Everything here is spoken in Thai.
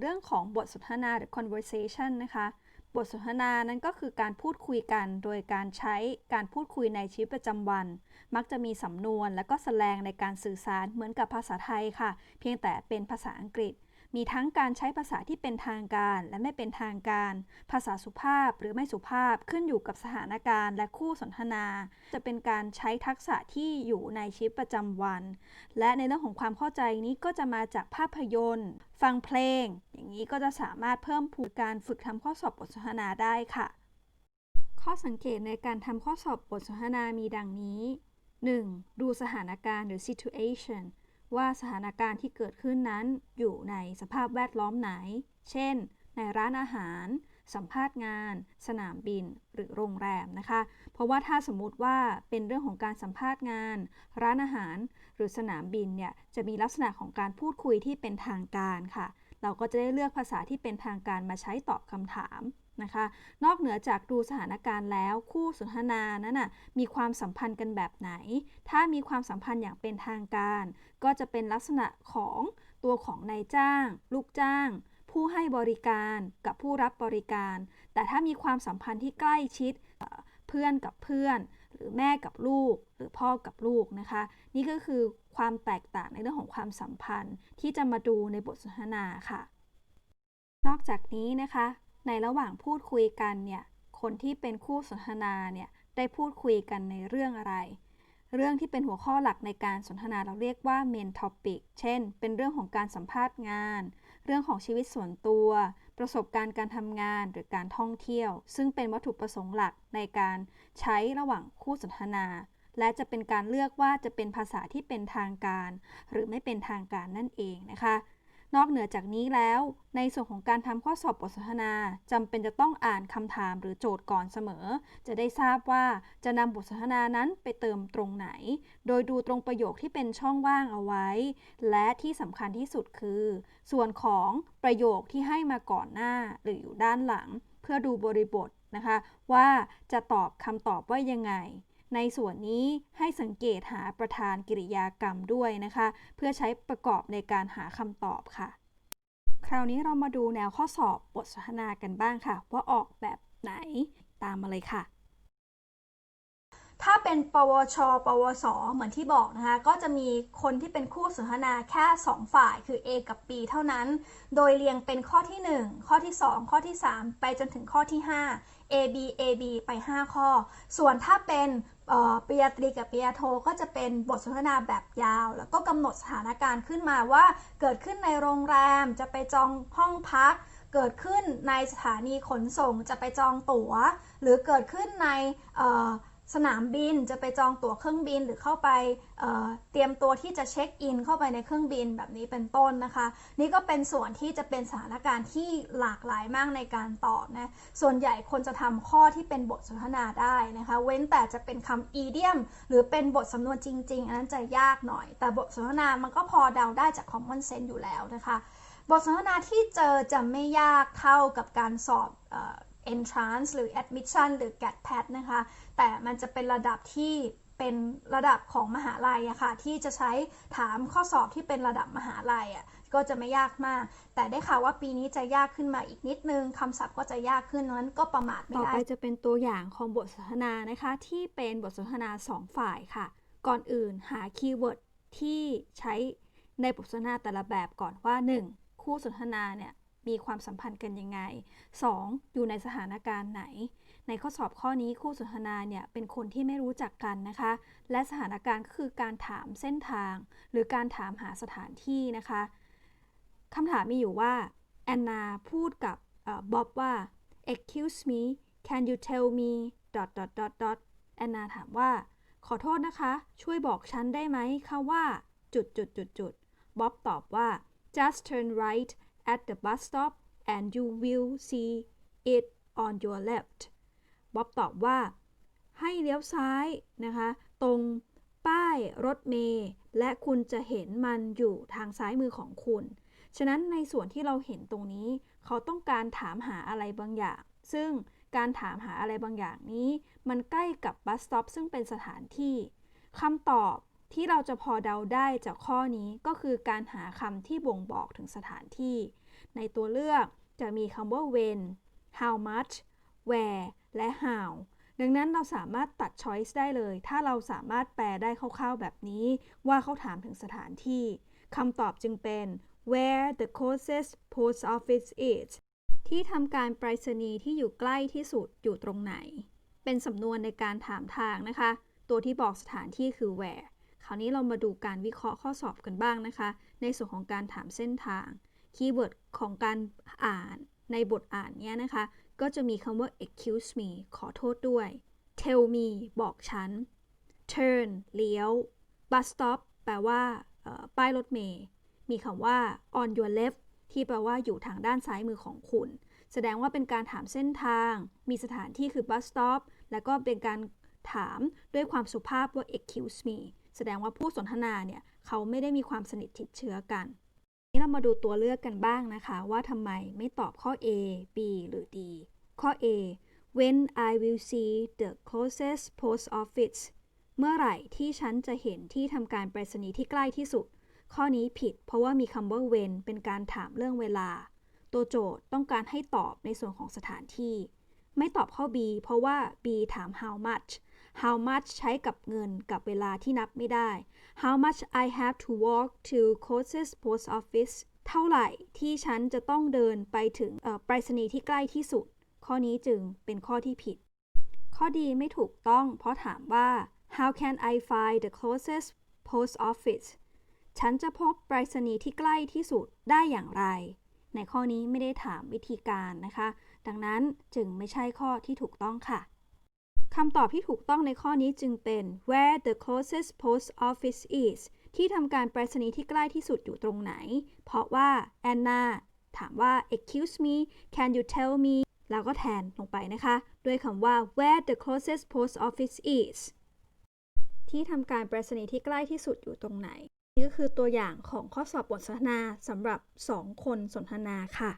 เรื่องของบทสนทนาหรือ conversation นะคะ บทสนทนานั้นก็คือการพูดคุยกันโดยการใช้การพูดคุยในชีวิตประจำวัน มักจะมีสำนวนและก็แสดงในการสื่อสารเหมือนกับภาษาไทยค่ะ เพียงแต่เป็นภาษาอังกฤษ มีทั้งการใช้ภาษาที่เป็นทางการและไม่เป็นทางการ ภาษาสุภาพหรือไม่สุภาพขึ้นอยู่กับสถานการณ์และคู่สนทนา จะเป็นการใช้ทักษะที่อยู่ในชีวิตประจำวัน และในเรื่องของความเข้าใจนี้ก็จะมาจากภาพยนตร์ ฟังเพลง อย่างนี้ก็จะสามารถเพิ่มพูนการฝึกทำข้อสอบบทสนทนาได้ค่ะ ข้อสังเกตในการทำข้อสอบบทสนทนามีดังนี้ 1. ดูสถานการณ์หรือ situation ว่าสถานการณ์ที่เกิดขึ้นนั้นอยู่ในสภาพแวดล้อมไหน เช่น ในร้านอาหาร สัมภาษณ์งาน สนามบิน หรือโรงแรมนะคะ เพราะว่าถ้าสมมุติว่าเป็นเรื่องของการสัมภาษณ์งาน ร้านอาหาร หรือสนามบินเนี่ยจะมีลักษณะของการพูดคุยที่เป็นทางการค่ะ เราก็จะได้เลือกภาษาที่เป็นทางการมาใช้ตอบคำถาม นะคะ นอกเหนือจากดูสถานการณ์แล้วคู่สนทนานั้นน่ะมีความสัมพันธ์กันแบบไหน ถ้ามีความสัมพันธ์อย่างเป็นทางการ ก็จะเป็นลักษณะของตัวของนายจ้าง ลูกจ้าง ผู้ให้บริการกับผู้รับบริการ แต่ถ้ามีความสัมพันธ์ที่ใกล้ชิดเพื่อนกับเพื่อน หรือแม่กับลูก หรือพ่อกับลูกนะคะ นี่ก็คือความแตกต่างในเรื่องของความสัมพันธ์ที่จะมาดูในบทสนทนาค่ะ นอกจากนี้นะคะ ในระหว่างพูดคุยกันเนี่ยคนที่เป็นคู่สนทนาเนี่ยได้พูดคุยกันในเรื่องอะไร เรื่องที่เป็นหัวข้อหลักในการสนทนาเราเรียกว่า main topic เช่น เป็นเรื่องของการสัมภาษณ์งาน เรื่องของชีวิตส่วนตัว ประสบการณ์การทำงานหรือการท่องเที่ยว ซึ่งเป็นวัตถุประสงค์หลักในการใช้ระหว่างคู่สนทนา และจะเป็นการเลือกว่าจะเป็นภาษาที่เป็นทางการ หรือไม่เป็นทางการนั่นเองนะคะ นอกเหนือจากนี้แล้ว ในส่วนของการทำข้อสอบบทสนทนาจำเป็นจะต้องอ่านคำถามหรือโจทย์ก่อนเสมอ จะได้ทราบว่าจะนำบทสนทนานั้นไปเติมตรงไหน โดยดูตรงประโยคที่เป็นช่องว่างเอาไว้ และที่สำคัญที่สุดคือ ส่วนของประโยคที่ให้มาก่อนหน้าหรืออยู่ด้านหลัง เพื่อดูบริบทนะคะ ว่าจะตอบคำตอบว่ายังไง ในส่วนนี้ให้สังเกตหาประธานกิริยากรรมด้วยนะคะ เพื่อใช้ประกอบในการหาคำตอบค่ะ คราวนี้เรามาดูแนวข้อสอบบทสนทนากันบ้างค่ะ ว่าออกแบบไหนตามมาเลยค่ะ ถ้าเป็นปวช ปวส เหมือนที่บอกนะคะ ก็จะมีคนที่เป็นคู่สนทนาแค่ 2 ฝ่ายคือ A กับ B เท่านั้น โดยเรียงเป็นข้อที่ 1 ข้อที่ 2 ข้อที่ 3 ไปจนถึงข้อที่ 5 A B A B ไป 5 ข้อ ส่วนถ้าเป็นปริญญาตรีกับปริญญาโทก็จะเป็นบทสนทนาแบบยาว แล้วก็กำหนดสถานการณ์ขึ้นมาว่าเกิดขึ้นในโรงแรมจะไปจองห้องพักเกิดขึ้นในสถานีขนส่งจะไปจองตั๋ว หรือเกิดขึ้นในเสนามบินจะไปจองตั๋วเครื่องบินหรือเข้าไปเเตรียมตัวที่จะเช็คอินเข้าไปในเครื่องบินแบบนี้เป็นต้นนะคะ นี่ก็เป็นส่วนที่จะเป็นสถานการณ์ที่หลากหลายมากในการตอบนะส่วนใหญ่คนจะทำข้อที่เป็นบทสนทนาได้นะคะ เว้นแต่จะเป็นคำอีเดียม หรือเป็นบทสำนวนจริง ๆ อันนั้นจะยากหน่อย แต่บทสนทนามันก็พอเดาได้จาก common sense อยู่แล้วนะคะ บทสนทนาที่เจอจะไม่ยากเท่ากับการสอบ entrance หรือ admission หรือ GAT PAT นะคะ แต่มันจะเป็นระดับที่เป็นระดับของมหาลัยอะค่ะ ที่จะใช้ถามข้อสอบที่เป็นระดับมหาลัยอะก็จะไม่ยากมาก แต่ได้ข่าวว่าปีนี้จะยากขึ้นมาอีกนิดนึงคำศัพท์ก็จะยากขึ้นนั้นก็ประมาทไม่ต่อได้ไปจะเป็นตัวอย่างของบทสนทนานะคะ ที่เป็นบทสนทนา 2 ฝ่ายค่ะ ก่อนอื่นหาคีย์เวิร์ดที่ใช้ในบทสนทนาแต่ละแบบก่อนว่า 1. คู่สนทนาเนี่ย มีความสัมพันธ์กันยังไง 2. อยู่ในสถานการณ์ไหน ในข้อสอบข้อนี้คู่สนทนาเนี่ยเป็นคนที่ไม่รู้จักกันนะคะ และสถานการณ์ก็คือการถามเส้นทาง หรือการถามหาสถานที่นะคะคำถามมีอยู่ว่าแอนนาพูดกับบ๊อบว่า excuse me can you tell me dot dot dot dot แอนนาถามว่า ขอโทษนะคะ ช่วยบอกฉันได้ไหมคะว่า จุดจุดจุดจุดบ๊อบตอบว่า just turn right at the bus stop and you will see it on your left บ๊อบตอบว่า ให้เลี้ยวซ้ายนะคะ ตรงป้ายรถเมล์และคุณจะเห็นมันอยู่ทางซ้ายมือของคุณ ฉะนั้นในส่วนที่เราเห็นตรงนี้ เขาต้องการถามหาอะไรบางอย่าง ซึ่งการถามหาอะไรบางอย่างนี้ มันใกล้กับบัสสต็อปซึ่งเป็นสถานที่คำตอบ ที่เราจะพอเดาได้จากข้อนี้ก็คือการหาคำที่บ่งบอกถึงสถานที่ ในตัวเลือกจะมีคำว่า when how much where และ how ดังนั้นเราสามารถตัด choice ได้เลย ถ้าเราสามารถแปลได้คร่าวๆแบบนี้ ว่าเขาถามถึงสถานที่คำตอบจึงเป็น where the closest post office is ที่ทำการไปรษณีย์ที่อยู่ใกล้ที่สุดอยู่ตรงไหน เป็นสำนวนในการถามทางนะคะ ตัวที่บอกสถานที่คือ where าวนี้เรามาดูการวิเคราะห์ข้อสอบกันบ้างนะคะ ในส่วนของการถามเส้นทาง คีย์เวิร์ดของการอ่านในบทอ่านเนี้ยนะคะ ก็จะมีคำว่า excuse me ขอโทษด้วย tell me บอกฉัน turn เลี้ยว bus stop แปลว่าป้ายรถเมล์มีคำว่า on your left ที่แปลว่าอยู่ทางด้านซ้ายมือของคุณ แสดงว่าเป็นการถามเส้นทาง มีสถานที่คือ bus stop แล้วก็เป็นการถามด้วยความสุภาพว่า excuse me แสดงว่าผู้สนทนาเนี่ยเขาไม่ได้มีความสนิทติดเชื้อกัน นี้เรามาดูตัวเลือกกันบ้างนะคะ ว่าทำไมไม่ตอบข้อ A B หรือ D ข้อ A when I will see the closest post office เมื่อไหร่ที่ฉันจะเห็นที่ทำการไปรษณีย์ที่ใกล้ที่สุด ข้อนี้ผิดเพราะว่ามีคำว่า when เป็นการถามเรื่องเวลา ตัวโจทย์ต้องการให้ตอบในส่วนของสถานที่ ไม่ตอบข้อ B เพราะว่า B ถาม how much how much ใช้กับเงินกับเวลาที่นับไม่ได้ how much I have to walk to closest post office เท่าไหร่ที่ฉันจะต้องเดินไปถึงไปรษณีย์ที่ใกล้ที่สุด ข้อนี้จึงเป็นข้อที่ผิด ข้อดีไม่ถูกต้อง เพราะถามว่า how can I find the closest post office ฉันจะพบไปรษณีย์ที่ใกล้ที่สุดได้อย่างไร ในข้อนี้ไม่ได้ถามวิธีการนะคะ ดังนั้นจึงไม่ใช่ข้อที่ถูกต้องค่ะ คำตอบที่ถูกต้องในข้อนี้จึงเป็น where the closest post office is ที่ทำการไปรษณีย์ที่ใกล้ที่สุดอยู่ตรงไหน เพราะว่าแอนนาถามว่า excuse me can you tell me แล้วก็แทนลงไปนะคะ ด้วยคำว่า where the closest post office is ที่ทำการไปรษณีย์ที่ใกล้ที่สุดอยู่ตรงไหน นี่ก็คือตัวอย่างของข้อสอบบทสนทนาสำหรับ 2 คนสนทนาค่ะ